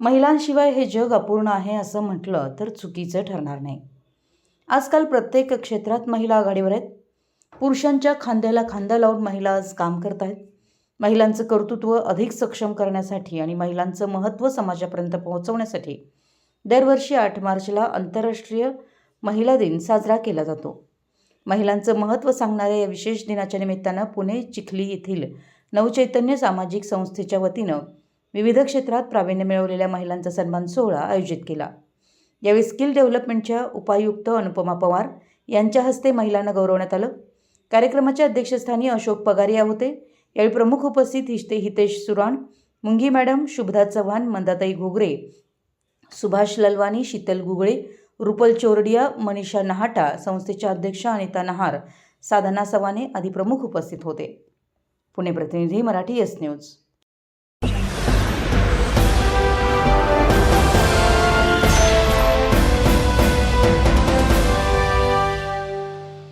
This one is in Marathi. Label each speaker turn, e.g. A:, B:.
A: महिलांशिवाय हे जग अपूर्ण आहे असं म्हटलं तर चुकीचं ठरणार नाही. आजकाल प्रत्येक क्षेत्रात महिला आघाडीवर आहेत. पुरुषांच्या खांद्याला खांदा लावून महिला आज काम करत आहेत. महिलांचं कर्तृत्व अधिक सक्षम करण्यासाठी आणि महिलांचं महत्त्व समाजापर्यंत पोहोचवण्यासाठी दरवर्षी आठ मार्चला आंतरराष्ट्रीय महिला दिन साजरा केला जातो. महिलांचं महत्त्व सांगणाऱ्या या विशेष दिनाच्या निमित्तानं पुणे चिखली येथील नवचैतन्य सामाजिक संस्थेच्या वतीनं विविध क्षेत्रात प्रावीण्य मिळवलेल्या महिलांचा सन्मान सोहळा आयोजित केला. यावेळी स्किल डेव्हलपमेंटच्या उपायुक्त अनुपमा पवार यांच्या हस्ते महिलांना गौरवण्यात आलं. कार्यक्रमाच्या अध्यक्षस्थानी अशोक पगारिया होते. यावेळी प्रमुख उपस्थित हिते हितेश सुराण मुंगी मॅडम शुभदा चव्हाण मंदाताई घोगरे सुभाष ललवानी शीतल घुगळे रुपल चोरडिया मनीषा नहाटा संस्थेच्या अध्यक्षा अनिता नहार साधना सवाने आदी प्रमुख उपस्थित होते. पुणे प्रतिनिधी मराठी एस न्यूज.